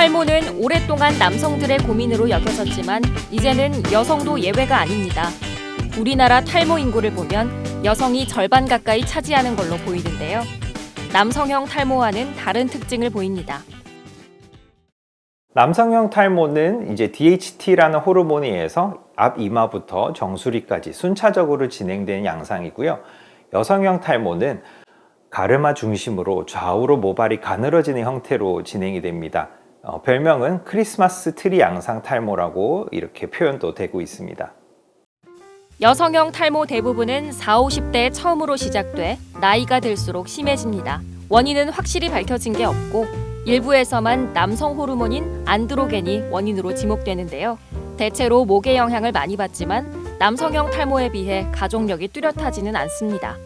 탈모는 오랫동안 남성들의 고민으로 여겨졌지만 이제는 여성도 예외가 아닙니다. 우리나라 탈모 인구를 보면 여성이 절반 가까이 차지하는 걸로 보이는데요. 남성형 탈모와는 다른 특징을 보입니다. 남성형 탈모는 이제 DHT라는 호르몬에 의해서 앞 이마부터 정수리까지 순차적으로 진행되는 양상이고요. 여성형 탈모는 가르마 중심으로 좌우로 모발이 가늘어지는 형태로 진행이 됩니다. 어, 별명은 크리스마스 트리 양상 탈모라고 이렇게 표현도 되고 있습니다. 여성형 탈모 대부분은 4, 50대에 처음으로 시작돼 나이가 들수록 심해집니다. 원인은 확실히 밝혀진 게 없고 일부에서만 남성 호르몬인 안드로겐이 원인으로 지목되는데요. 대체로 목의 영향을 많이 받지만 남성형 탈모에 비해 가족력이 뚜렷하지는 않습니다.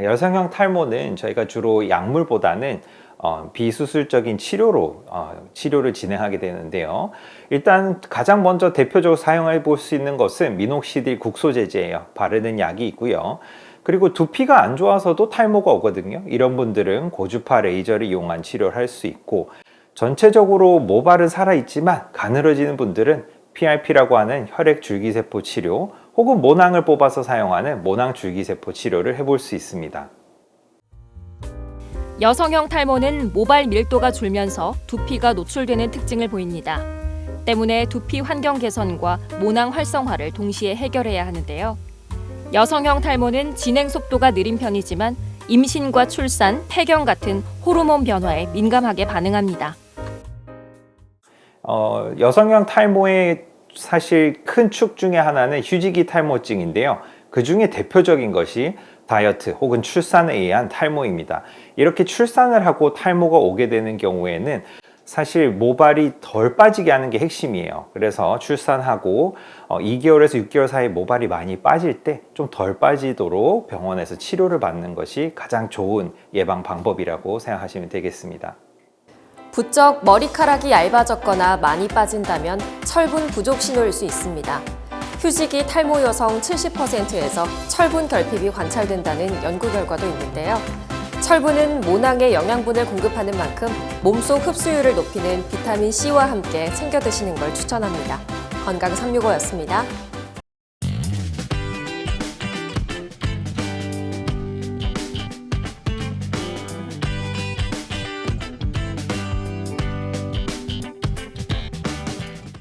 여성형 탈모는 저희가 주로 약물보다는 어, 비수술적인 치료로 어, 치료를 진행하게 되는데요. 일단 가장 먼저 대표적으로 사용해 볼 수 있는 것은 미녹시딜 국소제제예요. 바르는 약이 있고요. 그리고 두피가 안 좋아서도 탈모가 오거든요. 이런 분들은 고주파 레이저를 이용한 치료를 할 수 있고 전체적으로 모발은 살아있지만 가늘어지는 분들은 PRP라고 하는 혈액 줄기세포 치료 혹은 모낭을 뽑아서 사용하는 모낭 줄기세포 치료를 해볼 수 있습니다. 여성형 탈모는 모발 밀도가 줄면서 두피가 노출되는 특징을 보입니다. 때문에 두피 환경 개선과 모낭 활성화를 동시에 해결해야 하는데요. 여성형 탈모는 진행 속도가 느린 편이지만 임신과 출산, 폐경 같은 호르몬 변화에 민감하게 반응합니다. 어, 여성형 탈모의 사실 큰 축 중에 하나는 휴지기 탈모증인데요. 그 중에 대표적인 것이 다이어트 혹은 출산에 의한 탈모입니다. 이렇게 출산을 하고 탈모가 오게 되는 경우에는 사실 모발이 덜 빠지게 하는 게 핵심이에요. 그래서 출산하고 어, 2개월에서 6개월 사이 모발이 많이 빠질 때 좀 덜 빠지도록 병원에서 치료를 받는 것이 가장 좋은 예방 방법이라고 생각하시면 되겠습니다. 부쩍 머리카락이 얇아졌거나 많이 빠진다면 철분 부족 신호일 수 있습니다. 휴지기 탈모 여성 70%에서 철분 결핍이 관찰된다는 연구 결과도 있는데요. 철분은 모낭에 영양분을 공급하는 만큼 몸속 흡수율을 높이는 비타민 C와 함께 챙겨 드시는 걸 추천합니다. 건강 365였습니다.